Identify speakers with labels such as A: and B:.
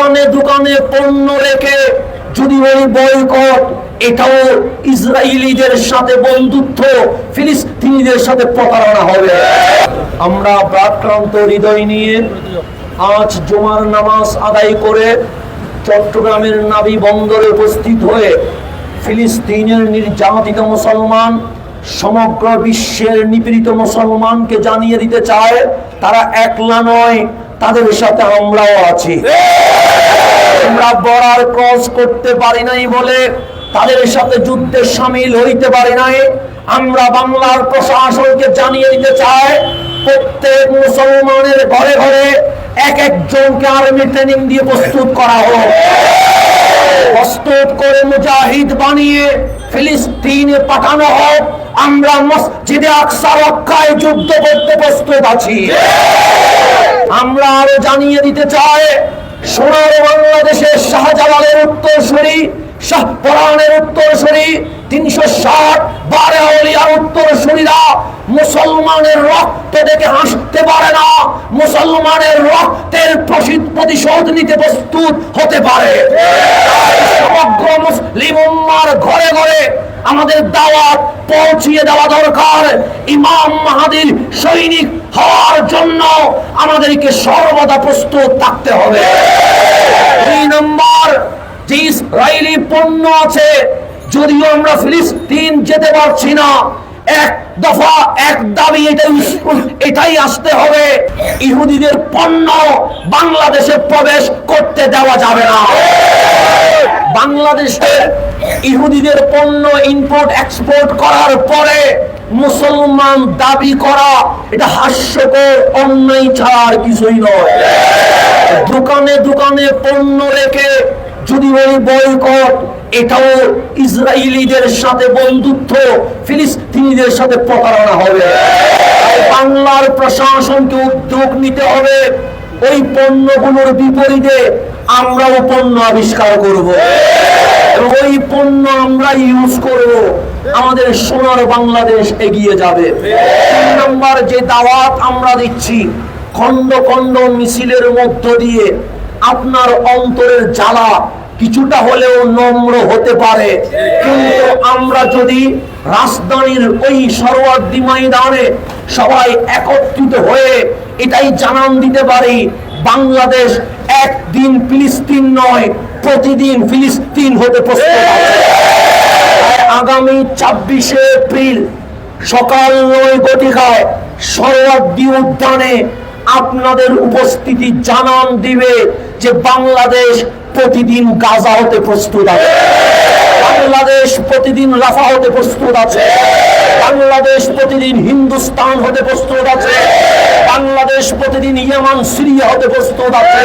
A: দোকানে দোকানে পণ্য রেখে যদি ওই বয়কট, এটাও ইসরায়েলিদের সাথে বন্ধুত্ব, ফিলিস্তিনিদের সাথে প্রতারণা হবে। আমরা প্রাক্রান্ত হৃদয় নিয়ে আজ জুমার নামাজ আদায় করে চট্টগ্রামের নাবি বন্দরে উপস্থিত হয়ে ফিলিস্তিনের নির্যাতিত মুসলমান, সমগ্র বিশ্বের নিপীড়িত মুসলমানকে জানিয়ে দিতে চায়, তারা একলা নয় তাদের সাথে আমরাও আছি। আমরা বড়ার ক্রস করতে পারি নাই বলে তাদের সাথে যুদ্ধে সামিল হইতে পারি নাই। আমরা বাংলার প্রশাসনকে জানিয়ে দিতে চাই প্রত্যেক মুসলমানের ঘরে ঘরে এক একজনকে আর্মি ট্রেনিং দিয়ে প্রস্তুত করা হোক। প্রস্তুত করে মুজাহিদ বানিয়ে ফিলিস্তিনে পাঠানো হোক। আমরা মসজিদে আকসা রক্ষায় যুদ্ধ করতে প্রস্তুত আছি। আমরা আরও জানিয়ে দিতে চাই, সোনার বাংলাদেশের শাহজালালের উত্তরসূরি শাহপরানের উত্তরসূরি, তিনশো ষাট বারে অলিয়ার উত্তরসূরিরা মুসলমানের রক্ত দেখে হাসতে পারে না। মুসলমানের রক্তের প্রতিশোধ নিতে প্রস্তুত হতে পারে। সমগ্র মুসলিম উম্মার ঘরে ঘরে আমাদের দাওয়াত পৌঁছিয়ে দেওয়া দরকার। ইমাম মাহাদির সৈনিক হওয়ার জন্য আমাদেরকে সর্বদা প্রস্তুত থাকতে হবে। দুই নম্বর, যে ইসরায়েলি পণ্য আছে, যদিও আমরা ফিলিস্তিন যেতে পারছি না, এক দফা, এক দাবি এটাই এটাই আসতে হবে, ইহুদিদের পণ্য বাংলাদেশে প্রবেশ করতে দেওয়া যাবে না। বাংলাদেশে ইহুদিদের পণ্য ইম্পোর্ট এক্সপোর্ট করার পরে মুসলমান দাবি করা, এটা হাস্যকর, অন্যায় ছাড়া আর কিছুই নয়। দোকানে দোকানে পণ্য রেখে যদি ওই বয়কট, এটাও ইসরায়েলিদের সাথে বন্ধুত্ব, ফিলিস্তিনিদের সাথে প্রতারণা হবে। বাংলার প্রশাসনকে উদ্যোগ নিতে হবে, ওই পণ্যগুলোর বিপরীতে আমরাও পণ্য আবিষ্কার করব। ওই পণ্য আমরা ইউজ করব। আমাদের সোনার বাংলাদেশ এগিয়ে যাবে। তিন নম্বর যে দাওয়াত আমরা দিচ্ছি খন্ড খন্ড মিছিলের মধ্য দিয়ে আপনার অন্তরের জ্বালা কিছুটা হলেও নম্র হতে পারে। কিন্তু আমরা যদি রাজধানীর ওই সরোয়ার্দি ময়দানে সবাই একত্রিত হয়ে এটাই জানান দিতে পারি বাংলাদেশ একদিন ফিলিস্তিন নয়, প্রতিদিন ফিলিস্তিন হতে প্রস্তুত আগামী ছাব্বিশে এপ্রিল সকাল নয় গতিকায় সরোয়ার্দি উদ্যানে আপনাদের উপস্থিতি জানান দিবে যে বাংলাদেশ প্রতিদিন গাজা হতে প্রস্তুত আছে। বাংলাদেশ প্রতিদিন রাফা হতে প্রস্তুত আছে। বাংলাদেশ প্রতিদিন হিন্দুস্তান হতে প্রস্তুত আছে। বাংলাদেশ প্রতিদিন ইয়েমান সিরিয়া হতে প্রস্তুত আছে